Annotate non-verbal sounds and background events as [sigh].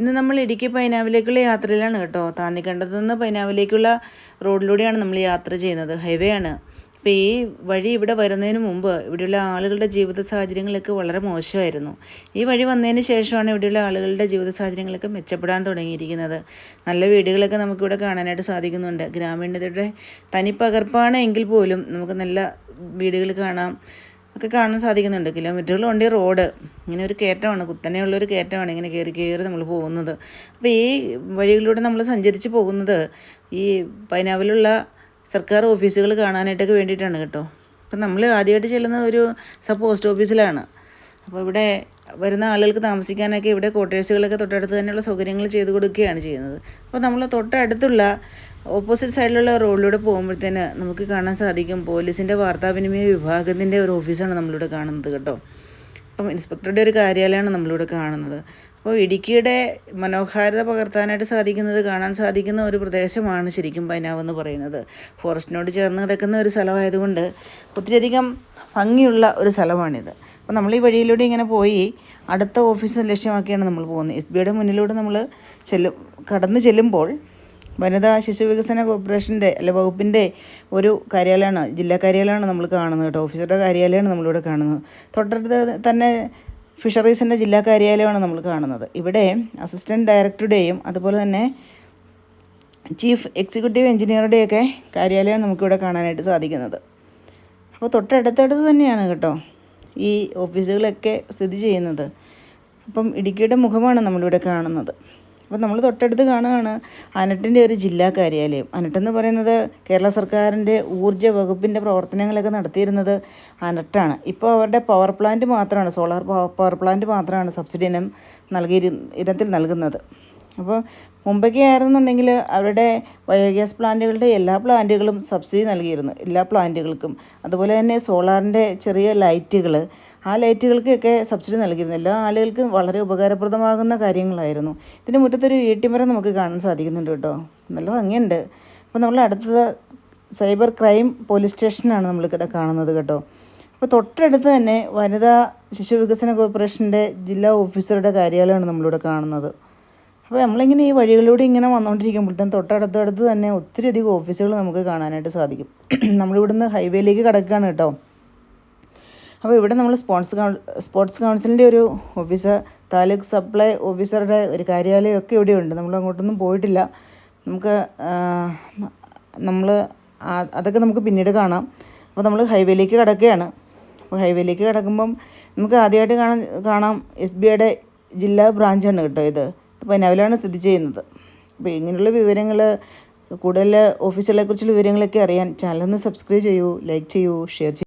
ഇന്ന് നമ്മൾ ഇടുക്കി പൈനാവിലേക്കുള്ള യാത്രയിലാണ് കേട്ടോ. താന്നിക്കണ്ടത്തു നിന്ന് പൈനാവിലേക്കുള്ള റോഡിലൂടെയാണ് നമ്മൾ യാത്ര ചെയ്യുന്നത്. ഹൈവേ ആണ്. അപ്പോൾ ഈ വഴി ഇവിടെ വരുന്നതിന് മുമ്പ് ഇവിടെയുള്ള ആളുകളുടെ ജീവിത സാഹചര്യങ്ങളൊക്കെ വളരെ മോശമായിരുന്നു. ഈ വഴി വന്നതിന് ശേഷമാണ് ഇവിടെയുള്ള ആളുകളുടെ ജീവിത സാഹചര്യങ്ങളൊക്കെ മെച്ചപ്പെടാൻ തുടങ്ങിയിരിക്കുന്നത്. നല്ല വീടുകളൊക്കെ നമുക്കിവിടെ കാണാനായിട്ട് സാധിക്കുന്നുണ്ട്. ഗ്രാമീണതയുടെ തനിപ്പകർപ്പാണ് എങ്കിൽ പോലും നമുക്ക് നല്ല വീടുകൾ കാണാം. ഒക്കെ കാണാൻ സാധിക്കുന്നുണ്ട്. കിലോമീറ്ററുകൾ വണ്ടി റോഡ്. ഇങ്ങനെ ഒരു കയറ്റമാണ്. കുത്തനെയുള്ളൊരു കയറ്റമാണ് ഇങ്ങനെ കയറി കയറി നമ്മൾ പോകുന്നത്. അപ്പോൾ ഈ വഴികളിലൂടെ നമ്മൾ സഞ്ചരിച്ച് പോകുന്നത് ഈ പൈനാവിലുള്ള സർക്കാർ ഓഫീസുകൾ കാണാനായിട്ടൊക്കെ വേണ്ടിയിട്ടാണ് കേട്ടോ. അപ്പം നമ്മൾ ആദ്യമായിട്ട് ചെല്ലുന്നത് ഒരു സബ് പോസ്റ്റ് ഓഫീസിലാണ്. അപ്പോൾ ഇവിടെ വരുന്ന ആളുകൾക്ക് താമസിക്കാനൊക്കെ ഇവിടെ ക്വാർട്ടേഴ്സുകളൊക്കെ തൊട്ടടുത്ത് തന്നെയുള്ള സൗകര്യങ്ങൾ ചെയ്തു കൊടുക്കുകയാണ് ചെയ്യുന്നത്. അപ്പോൾ നമ്മൾ തൊട്ടടുത്തുള്ള ഓപ്പോസിറ്റ് സൈഡിലുള്ള റോഡിലൂടെ പോകുമ്പോഴത്തേന് നമുക്ക് കാണാൻ സാധിക്കും പോലീസിന്റെ വാർത്താവിനിമയ വിഭാഗത്തിന്റെ ഒരു ഓഫീസാണ് നമ്മളിവിടെ കാണുന്നത് കേട്ടോ. അപ്പം ഇൻസ്പെക്ടറുടെ ഒരു കാര്യാലയമാണ് നമ്മളിവിടെ കാണുന്നത്. അപ്പോൾ ഇടുക്കിയുടെ മനോഹാരിത പകർത്താനായിട്ട് സാധിക്കുന്നത് കാണാൻ സാധിക്കുന്ന ഒരു പ്രദേശമാണ് ശരിക്കും പൈനാവ് എന്ന് പറയുന്നത്. ഫോറസ്റ്റിനോട് ചേർന്ന് കിടക്കുന്ന ഒരു സ്ഥലമായതുകൊണ്ട് ഒത്തിരിയധികം ഭംഗിയുള്ള ഒരു സ്ഥലമാണിത്. അപ്പോൾ നമ്മൾ ഈ വഴിയിലൂടെ ഇങ്ങനെ പോയി അടുത്ത ഓഫീസ് ലക്ഷ്യമാക്കിയാണ് നമ്മൾ പോകുന്നത്. എസ് ബിയുടെ മുന്നിലൂടെ നമ്മൾ ചെല്ലും കടന്നു ചെല്ലുമ്പോൾ വനിതാ ശിശു വികസന കോർപ്പറേഷന്റെ അല്ലെ വകുപ്പിന്റെ ഒരു കാര്യാലയമാണ് ജില്ലാ കാര്യാലയമാണ് നമ്മൾ കാണുന്നത് കേട്ടോ. ഓഫീസറുടെ കാര്യാലയമാണ് നമ്മളിവിടെ കാണുന്നത്. തൊട്ടടുത്ത് തന്നെ ഫിഷറീസിന്റെ ജില്ലാ കാര്യാലയമാണ് നമ്മൾ കാണുന്നത്. ഇവിടെ അസിസ്റ്റന്റ് ഡയറക്ടറുടെയും അതുപോലെ തന്നെ ചീഫ് എക്സിക്യൂട്ടീവ് എഞ്ചിനീയറുടെയൊക്കെ കാര്യാലയമാണ് നമുക്കിവിടെ കാണാനായിട്ട് സാധിക്കുന്നത്. അപ്പോൾ തൊട്ടടുത്തടുത്ത് തന്നെയാണ് കേട്ടോ ഈ ഓഫീസുകളൊക്കെ സ്ഥിതി ചെയ്യുന്നത്. അപ്പം ഇടുക്കിയുടെ മുഖമാണ് നമ്മളിവിടെ കാണുന്നത്. അപ്പോൾ നമ്മൾ തൊട്ടടുത്ത് കാണുകയാണ് അനട്ടിന്റെ ഒരു ജില്ലാ കാര്യാലയം. അനട്ടെന്ന് പറയുന്നത് കേരള സർക്കാരിന്റെ ഊർജ വകുപ്പിന്റെ പ്രവർത്തനങ്ങളൊക്കെ നടത്തിയിരുന്നത് അനട്ടാണ്. ഇപ്പോൾ അവരുടെ പവർ പ്ലാന്റ് മാത്രമാണ് സോളാർ പവർ പ്ലാന്റ് മാത്രമാണ് സബ്സിഡി ഇനം നൽകി ഇനത്തിൽ നൽകുന്നത്. അപ്പോൾ മുമ്പൊക്കെ ആയിരുന്നുണ്ടെങ്കിൽ അവരുടെ ബയോഗ്യാസ് പ്ലാന്റുകളുടെ എല്ലാ പ്ലാന്റുകളും സബ്സിഡി നൽകിയിരുന്നു എല്ലാ പ്ലാന്റുകൾക്കും അതുപോലെ തന്നെ സോളാറിന്റെ ചെറിയ ലൈറ്റുകൾ ആ ലൈറ്റുകൾക്കൊക്കെ സബ്സിഡി നൽകിയിരുന്നു. എല്ലാ ആളുകൾക്കും വളരെ ഉപകാരപ്രദമാകുന്ന കാര്യങ്ങളായിരുന്നു. ഇതിന് മുറ്റത്തൊരു വീട്ടിമരം നമുക്ക് കാണാൻ സാധിക്കുന്നുണ്ട് കേട്ടോ. നല്ല ഭംഗിയുണ്ട്. അപ്പോൾ നമ്മൾ അടുത്തത് സൈബർ ക്രൈം പോലീസ് സ്റ്റേഷനാണ് നമ്മൾ ഇവിടെ കാണുന്നത് കേട്ടോ. അപ്പോൾ തൊട്ടടുത്ത് തന്നെ വനിതാ ശിശു വികസന കോർപ്പറേഷന്റെ ജില്ലാ ഓഫീസറുടെ കാര്യാലയമാണ് നമ്മളിവിടെ കാണുന്നത്. അപ്പോൾ നമ്മളിങ്ങനെ ഈ വഴികളിലൂടെ ഇങ്ങനെ വന്നുകൊണ്ടിരിക്കുമ്പോഴത്തേനും തൊട്ടടുത്തടുത്ത് തന്നെ ഒത്തിരി അധികം ഓഫീസുകൾ നമുക്ക് കാണാനായിട്ട് സാധിക്കും. [clears throat] നമ്മളിവിടുന്ന് ഹൈവേയിലേക്ക് കിടക്കുകയാണ് കേട്ടോ. അപ്പോൾ ഇവിടെ നമ്മൾ സ്പോർട്സ് കൗ സ്പോർട്സ് കൗൺസിലിന്റെ ഒരു ഓഫീസർ താലൂക്ക് സപ്ലൈ ഓഫീസറുടെ ഒരു കാര്യാലയമൊക്കെ ഇവിടെയുണ്ട്. നമ്മൾ അങ്ങോട്ടൊന്നും പോയിട്ടില്ല. നമുക്ക് നമ്മൾ അതൊക്കെ നമുക്ക് പിന്നീട് കാണാം. അപ്പോൾ നമ്മൾ ഹൈവേയിലേക്ക് കിടക്കുകയാണ്. അപ്പോൾ ഹൈവേയിലേക്ക് കിടക്കുമ്പം നമുക്ക് ആദ്യമായിട്ട് കാണാൻ കാണാം എസ് ബി ഐയുടെ ജില്ലാ ബ്രാഞ്ചാണ് കേട്ടോ ഇത്. പനാവിലാണ് സ്ഥിതി ചെയ്യുന്നത്. അപ്പോൾ ഇങ്ങനെയുള്ള വിവരങ്ങൾ കൂടുതൽ ഓഫീസുകളെക്കുറിച്ചുള്ള വിവരങ്ങളൊക്കെ അറിയാൻ ചാനൽ ഒന്ന് സബ്സ്ക്രൈബ് ചെയ്യൂ ലൈക്ക് ചെയ്യൂ ഷെയർ ചെയ്യൂ.